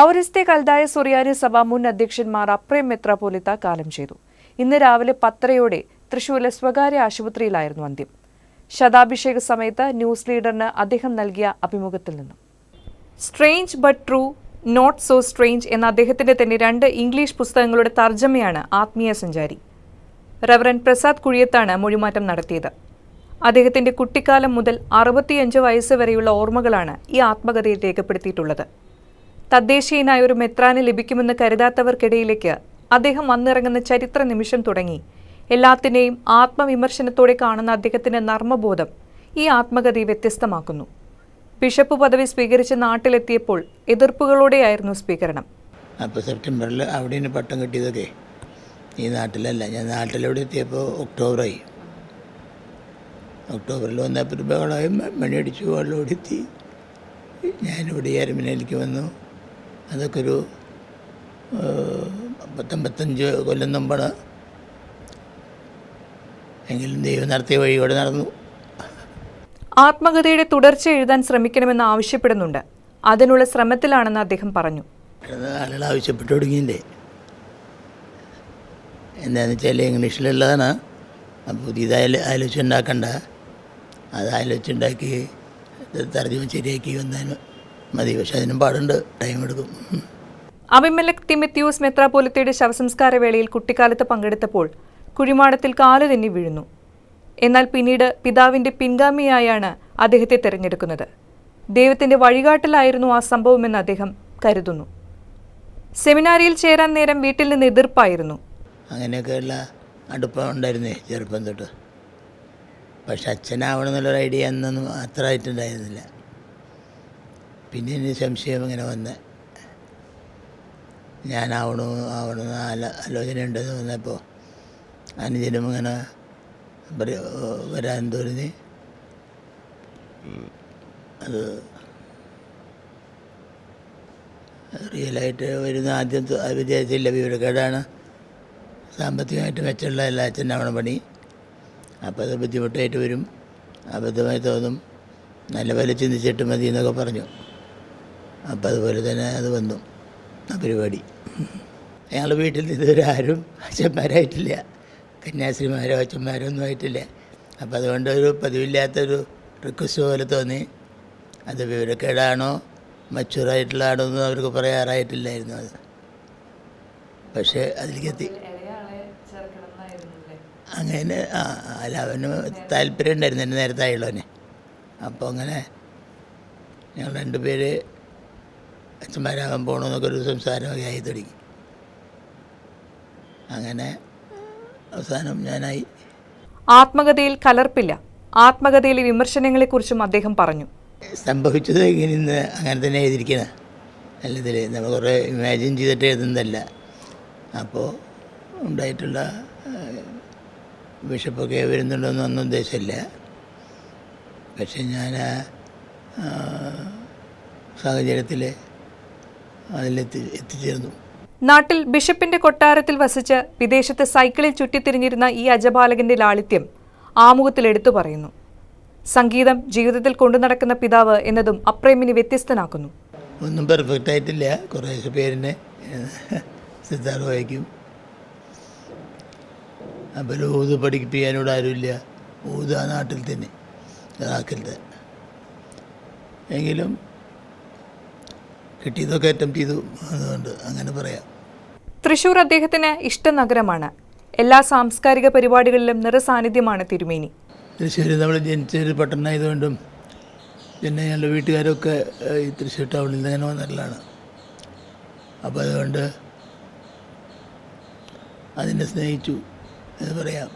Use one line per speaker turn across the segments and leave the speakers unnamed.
പൗരസ്ത്യ കൽതായ സുറിയാനി സഭ മുൻ അധ്യക്ഷന്മാർ അപ്രേം മെത്രാപോലിത്ത കാലം ചെയ്തു. ഇന്ന് രാവിലെ പത്തരയോടെ തൃശൂരിലെ സ്വകാര്യ ആശുപത്രിയിലായിരുന്നു അന്ത്യം. ശതാഭിഷേക സമയത്ത് ന്യൂസ് ലീഡറിന് അദ്ദേഹം നൽകിയ അഭിമുഖത്തിൽ നിന്നും. Strange but true not so strange എന്ന അദ്ദേഹത്തിന്റെ തന്നെ രണ്ട് ഇംഗ്ലീഷ് പുസ്തകങ്ങളുടെ തർജമയാണ് ആത്മീയ സഞ്ചാരി. റവറൻ പ്രസാദ് കുഴിയത്താണ് മൊഴിമാറ്റം നടത്തിയത്. അദ്ദേഹത്തിന്റെ കുട്ടിക്കാലം മുതൽ അറുപത്തിയഞ്ച് വയസ്സ് വരെയുള്ള ഓർമ്മകളാണ് ഈ ആത്മകഥയിൽ രേഖപ്പെടുത്തിയിട്ടുള്ളത്. തദ്ദേശീയനായ ഒരു മെത്രാന് ലഭിക്കുമെന്ന് കരുതാത്തവർക്കിടയിലേക്ക് അദ്ദേഹം വന്നിറങ്ങുന്ന ചരിത്ര നിമിഷം തുടങ്ങി. എല്ലാത്തിനെയും ആത്മവിമർശനത്തോടെ കാണുന്ന അദ്ദേഹത്തിന്റെ നർമ്മബോധം ഈ ആത്മകഥയെ വ്യത്യസ്തമാക്കുന്നു. ബിഷപ്പ് പദവി സ്വീകരിച്ച് നാട്ടിലെത്തിയപ്പോൾ എതിർപ്പുകളോടെയായിരുന്നു സ്വീകരണം.
അപ്പോൾ സെപ്റ്റംബറിൽ അവിടെ നിന്ന് പട്ടം കിട്ടിയതൊക്കെ. ഈ നാട്ടിലല്ല ഞാൻ നാട്ടിലവിടെ എത്തിയപ്പോൾ ഒക്ടോബറായി. ഒക്ടോബറിൽ വന്നപ്പോൾ ബഹളമായി മണിയടിച്ചു വെള്ളം ഓടിത്തി ഞാനിവിടെ അരമനയിലേക്ക് വന്നു. അതൊക്കെ ഒരു പത്തൊമ്പത്തഞ്ച് കൊല്ലം മുമ്പാണ്. എങ്കിലും ദൈവം നടത്തിയ വഴിയോടെ നടന്നു.
ആത്മകഥയുടെ തുടർച്ച എഴുതാൻ ശ്രമിക്കണമെന്ന് ആവശ്യപ്പെടുന്നുണ്ട്. അതിനുള്ള ശ്രമത്തിലാണെന്ന് അദ്ദേഹം പറഞ്ഞു.
ആളുകൾ ആവശ്യപ്പെട്ടു തുടങ്ങിയില്ലേ എന്താണെന്ന് വെച്ചാൽ ഇംഗ്ലീഷിലുള്ളതാണ്. അപ്പോൾ പുതിയതായി ആലോചിച്ചുണ്ടാക്കണ്ട. അത് ആലോചിച്ചുണ്ടാക്കി തർജമ ശരിയാക്കി വന്നാൽ മതി. പക്ഷെ അതിനും പാടുണ്ട്. ടൈം എടുക്കും.
അഭിമലക് തിമിത്യൂസ് മെത്രാപോലിത്തയുടെ ശവസംസ്കാര വേളയിൽ കുട്ടിക്കാലത്ത് പങ്കെടുത്തപ്പോൾ കുഴിമാടത്തിൽ കാൽ തെന്നി വീഴുന്നു. എന്നാൽ പിന്നീട് പിതാവിന്റെ പിൻഗാമിയായാണ് അദ്ദേഹത്തെ തിരഞ്ഞെടുക്കുന്നത്. ദൈവത്തിന്റെ വഴികാട്ടലായിരുന്നു ആ സംഭവമെന്ന് അദ്ദേഹം കരുതുന്നു. സെമിനാരിയിൽ ചേരാൻ നേരം വീട്ടിൽ നിന്ന് എതിർപ്പായിരുന്നു.
അങ്ങനെയൊക്കെയുള്ള അടുപ്പം ഉണ്ടായിരുന്നേ ചെറുപ്പം തൊട്ട്. പക്ഷെ അച്ഛനാവണമെന്നുള്ളൊരു ഐഡിയ അന്നൊന്നും അത്ര ആയിട്ടുണ്ടായിരുന്നില്ല. പിന്നെ എന്റെ സംശയം ഇങ്ങനെ വന്ന് ഞാനാവണോ ആവണമെന്ന് ആല ആലോചന ഉണ്ടെന്ന് വന്നപ്പോൾ അനുജനും ഇങ്ങനെ വരാൻ തോന്നി. അത് റിയലായിട്ട് വരുന്ന ആദ്യം വിചാരിച്ചില്ല. വിവരക്കേടാണ്. സാമ്പത്തികമായിട്ട് മെച്ചമുള്ള എല്ലാ അച്ഛനാവണ പണി. അപ്പോൾ അത് ബുദ്ധിമുട്ടായിട്ട് വരും. അബദ്ധമായി തോന്നും. നല്ല പോലെ ചിന്തിച്ചിട്ട് മതി എന്നൊക്കെ പറഞ്ഞു. അപ്പോൾ അതുപോലെ തന്നെ അത് വന്നു. ആ പരിപാടി. ഞങ്ങൾ വീട്ടിൽ ഇതുവരെ ആരും അച്ഛന്മാരായിട്ടില്ല. കന്യാസ്ത്രീമാരോ അച്ഛന്മാരോ ഒന്നും ആയിട്ടില്ല. അപ്പം അതുകൊണ്ട് ഒരു പതിവില്ലാത്തൊരു റിക്വസ്റ്റ് പോലെ തോന്നി. അത് വിവരക്കേടാണോ? മച്ചൂറായിട്ടുള്ളതാണോ എന്നും അവർക്ക് പറയാറായിട്ടില്ലായിരുന്നു അത്. പക്ഷേ അതിലേക്ക് എത്തി അങ്ങനെ ആ അല്ല അവന് താല്പര്യം ഉണ്ടായിരുന്നു എന്റെ നേരത്തെ ആയുള്ളവനെ അപ്പോൾ അങ്ങനെ ഞങ്ങൾ രണ്ടുപേര് അച്ഛന്മാരാകാൻ പോകണമെന്നൊക്കെ ഒരു സംസാരമൊക്കെ ആയി തുടങ്ങി. അങ്ങനെ അവസാനം ഞാനായി.
ആത്മകഥയിൽ കലർപ്പില്ല. ആത്മകഥയിലെ വിമർശനങ്ങളെക്കുറിച്ചും അദ്ദേഹം പറഞ്ഞു.
സംഭവിച്ചത് ഇങ്ങനെ ഇന്ന് അങ്ങനെ തന്നെ എഴുതിയിരിക്കുന്നത് അല്ലതിൽ നമ്മൾ കുറേ ഇമാജിൻ ചെയ്തിട്ട് എഴുതുന്നതല്ല. അപ്പോൾ ഉണ്ടായിട്ടുള്ള വിഷപ്പൊക്കെ വരുന്നുണ്ടോയെന്ന് ഒന്നും ഉദ്ദേശമില്ല. പക്ഷെ ഞാൻ സാഹചര്യത്തിൽ അതിലെത്തി എത്തിച്ചേർന്നു.
നാട്ടിൽ ബിഷപ്പിന്റെ കൊട്ടാരത്തിൽ വസിച്ച് വിദേശത്ത് സൈക്കിളിൽ ചുറ്റിത്തിരിഞ്ഞിരുന്ന ഈ അജപാലകന്റെ ലാളിത്യം ആമുഖത്തിൽ എടുത്തു പറയുന്നു. സംഗീതം ജീവിതത്തിൽ കൊണ്ടു നടക്കുന്ന പിതാവ് എന്നതും അപ്രേമിനെ വ്യത്യസ്തനാക്കുന്നു.
ഒന്നും പെർഫെക്റ്റ് ആയിട്ടില്ല. കുറേ പേരിനെ സിദ്ധാർത്ഥ വായിക്കും. അപ്പോൾ ഊത് പഠിപ്പിക്കാനോട് ആരുമില്ല. ഊത് ആ നാട്ടിൽ തന്നെ ആക്കരുത് എങ്കിലും കിട്ടിയതൊക്കെ അറ്റംപ്റ്റ് ചെയ്തു. അതുകൊണ്ട് അങ്ങനെ പറയാം.
തൃശൂർ അദ്ദേഹത്തിന് ഇഷ്ട നഗരമാണ് എല്ലാ സാംസ്കാരിക പരിപാടികളിലും നിറസാന്നിധ്യമാണ് തിരുമേനി.
തൃശ്ശൂർ നമ്മൾ ജനിച്ച ഒരു പട്ടണമായതുകൊണ്ടും പിന്നെ ഞങ്ങളുടെ വീട്ടുകാരൊക്കെ ഈ തൃശ്ശൂർ ടൗണിൽ നിന്ന് തന്നെ വന്നിട്ടുള്ളതാണ്. അപ്പോൾ അതുകൊണ്ട് അതിനെ സ്നേഹിച്ചു എന്ന് പറയാം.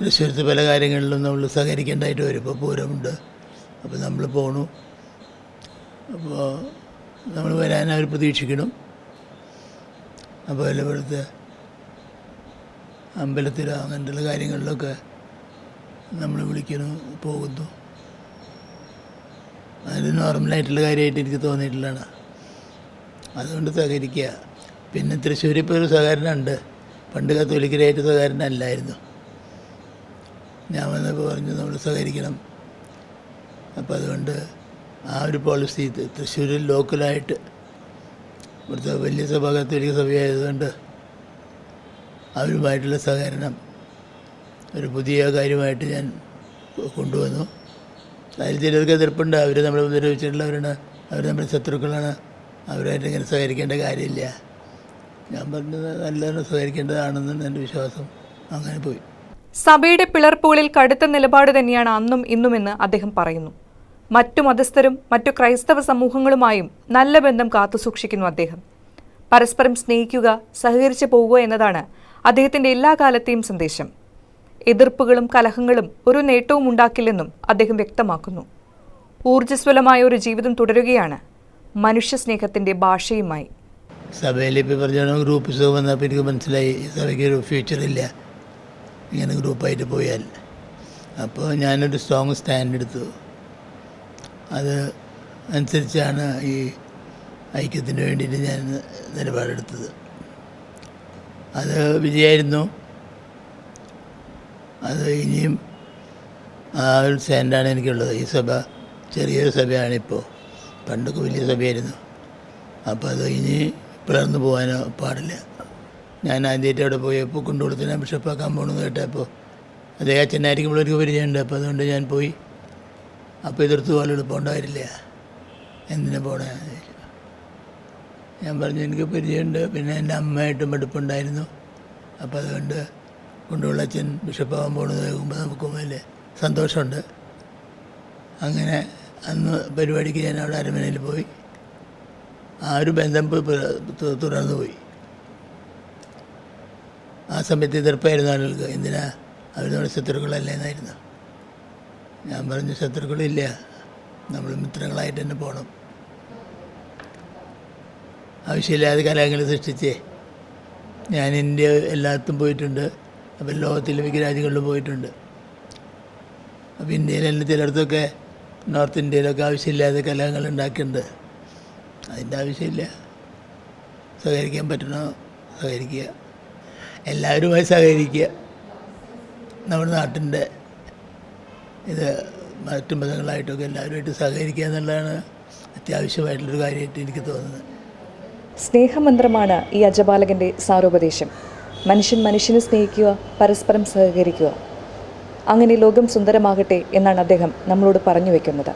തൃശ്ശൂരത്തെ പല കാര്യങ്ങളിലും നമ്മൾ സഹകരിക്കേണ്ടതായിട്ട് വരും. ഇപ്പോൾ പൂരമുണ്ട്. അപ്പോൾ നമ്മൾ പോണു. അപ്പോൾ നമ്മൾ വരാൻ അവർ പ്രതീക്ഷിക്കണം. അപ്പോൾ ഇവിടുത്തെ അമ്പലത്തിലോ അങ്ങനെയുള്ള കാര്യങ്ങളിലൊക്കെ നമ്മൾ വിളിക്കുന്നു പോകുന്നു. അത് നോർമലായിട്ടുള്ള കാര്യമായിട്ട് എനിക്ക് തോന്നിയിട്ടുള്ളതാണ്. അതുകൊണ്ട് സഹകരിക്കുക. പിന്നെ തൃശ്ശൂരിൽ ഇപ്പോൾ ഒരു സഹകരണമുണ്ട്. പണ്ട് കത്തോലിക്കരായിട്ട് സഹകരണം അല്ലായിരുന്നു ഞാൻ വന്നപ്പോൾ പറഞ്ഞു നമ്മൾ സഹകരിക്കണം. അപ്പോൾ അതുകൊണ്ട് ആ ഒരു പോളിസി തൃശ്ശൂരിൽ ലോക്കലായിട്ട് ഇവിടുത്തെ വലിയ സഭ കത്തോലിക്ക സഭയായതുകൊണ്ട് അവരുമായിട്ടുള്ള സഹകരണം ഒരു പുതിയ കാര്യമായിട്ട് ഞാൻ കൊണ്ടുവന്നു. അതിൽ ചിലർക്ക് എതിർപ്പുണ്ട്. അവർ നമ്മളെ ഉപദ്രവിച്ചിട്ടുള്ളവരാണ്. അവർ നമ്മുടെ ശത്രുക്കളാണ്. അവരായിട്ട് ഇങ്ങനെ സഹകരിക്കേണ്ട കാര്യമില്ല. ഞാൻ പറഞ്ഞത് നല്ലതാണ് സഹകരിക്കേണ്ടതാണെന്നാണ് എന്റെ വിശ്വാസം അങ്ങനെ പോയി.
സഭയുടെ പിളർപ്പുകളിൽ കടുത്ത നിലപാട് തന്നെയാണ് അന്നും ഇന്നുമെന്ന് അദ്ദേഹം പറയുന്നു. മറ്റു മതസ്ഥരും മറ്റു ക്രൈസ്തവ സമൂഹങ്ങളുമായും നല്ല ബന്ധം കാത്തുസൂക്ഷിക്കുന്നു അദ്ദേഹം. പരസ്പരം സ്നേഹിക്കുക സഹകരിച്ചു പോവുക എന്നതാണ് അദ്ദേഹത്തിന്റെ എല്ലാ കാലത്തെയും സന്ദേശം. എതിർപ്പുകളും കലഹങ്ങളും ഒരു നേട്ടവും ഉണ്ടാക്കില്ലെന്നും അദ്ദേഹം വ്യക്തമാക്കുന്നു. ഊർജസ്വലമായ ഒരു ജീവിതം തുടരുകയാണ്
മനുഷ്യ സ്നേഹത്തിന്റെ ഭാഷയുമായി. ഗ്രൂപ്പ് എനിക്ക് മനസ്സിലായി സഭയ്ക്ക് ഒരു ഫ്യൂച്ചറില്ല ഇങ്ങനെ ഗ്രൂപ്പായിട്ട് പോയാൽ. അപ്പോൾ ഞാനൊരു സ്ട്രോങ് സ്റ്റാൻഡ് എടുത്തു. അത് അനുസരിച്ചാണ് ഈ ഐക്യത്തിന് വേണ്ടിയിട്ട് ഞാൻ നിലപാടെടുത്തത്. അത് വിജയമായിരുന്നു അത് ഇനിയും ആ ഒരു സ്റ്റാൻഡാണ് എനിക്കുള്ളത്. ഈ സഭ ചെറിയൊരു സഭയാണിപ്പോൾ. പണ്ടൊക്കെ വലിയ സഭയായിരുന്നു. അപ്പോൾ അത് ഇനി പിളർന്നു പോകാനോ പാടില്ല. ഞാൻ ആദ്യമായിട്ട് അവിടെ പോയപ്പോൾ കൊണ്ടുകൊടുത്ത് ഞാൻ ബിഷപ്പാക്കാൻ പോകണമെന്ന് കേട്ടപ്പോൾ അദ്ദേഹം അച്ഛനായിരിക്കുമ്പോൾ ഒരു പരിചയമുണ്ട് അപ്പോൾ അതുകൊണ്ട് ഞാൻ പോയി അപ്പോൾ എതിർത്ത് പോലെ എളുപ്പമുണ്ടായിരുന്നില്ല എന്തിനാ പോണേ? ഞാൻ പറഞ്ഞു എനിക്ക് പരിചയമുണ്ട്. പിന്നെ എന്റെ അമ്മയായിട്ടും എടുപ്പുണ്ടായിരുന്നു അപ്പോൾ അതുകൊണ്ട് കൊണ്ടുള്ള അച്ഛൻ ബിഷപ്പാകാൻ പോകുന്നത് കേൾക്കുമ്പോൾ നമുക്ക് വലിയ സന്തോഷമുണ്ട്. അങ്ങനെ അന്ന് പരിപാടിക്ക് ഞാൻ അവിടെ അരമനയിൽ പോയി. ആ ഒരു ബന്ധം തുടർന്നു പോയി. ആ സമയത്ത് എതിർപ്പായിരുന്നു ആളുകൾക്ക്. എന്തിനാ? അവരുടെ ശത്രുക്കളല്ലേ എന്നായിരുന്നു. ഞാൻ പറഞ്ഞു ശത്രുക്കളില്ല. നമ്മൾ മിത്രങ്ങളായിട്ട് തന്നെ പോകണം ആവശ്യമില്ലാതെ കലാങ്ങൾ സൃഷ്ടിച്ചേ. ഞാൻ ഇന്ത്യ എല്ലായിടത്തും പോയിട്ടുണ്ട്. അപ്പം ലോകത്തിലെ മിക്ക രാജ്യങ്ങളിലും പോയിട്ടുണ്ട്. അപ്പോൾ ഇന്ത്യയിൽ തന്നെ ചിലയിടത്തൊക്കെ നോർത്ത് ഇന്ത്യയിലൊക്കെ ആവശ്യമില്ലാതെ കലഹങ്ങൾ ഉണ്ടാക്കിയിട്ടുണ്ട്. അതിന്റെ ആവശ്യമില്ല. സഹകരിക്കാൻ പറ്റണോ? സഹകരിക്കുക. എല്ലാവരുമായി സഹകരിക്കുക. നമ്മുടെ നാട്ടിന്റെ ഇത് മറ്റ് മതങ്ങളായിട്ടൊക്കെ എല്ലാവരുമായിട്ട് സഹകരിക്കുക എന്നുള്ളതാണ് അത്യാവശ്യമായിട്ടുള്ളൊരു കാര്യമായിട്ട് എനിക്ക് തോന്നുന്നത്.
സ്നേഹമന്ത്രമാണ് ഈ അജപാലകന്റെ സാരോപദേശം. മനുഷ്യൻ മനുഷ്യനെ സ്നേഹിക്കുക പരസ്പരം സഹകരിക്കുക. അങ്ങനെ ലോകം സുന്ദരമാകട്ടെ എന്നാണ് അദ്ദേഹം നമ്മളോട് പറഞ്ഞു വെക്കുന്നത്.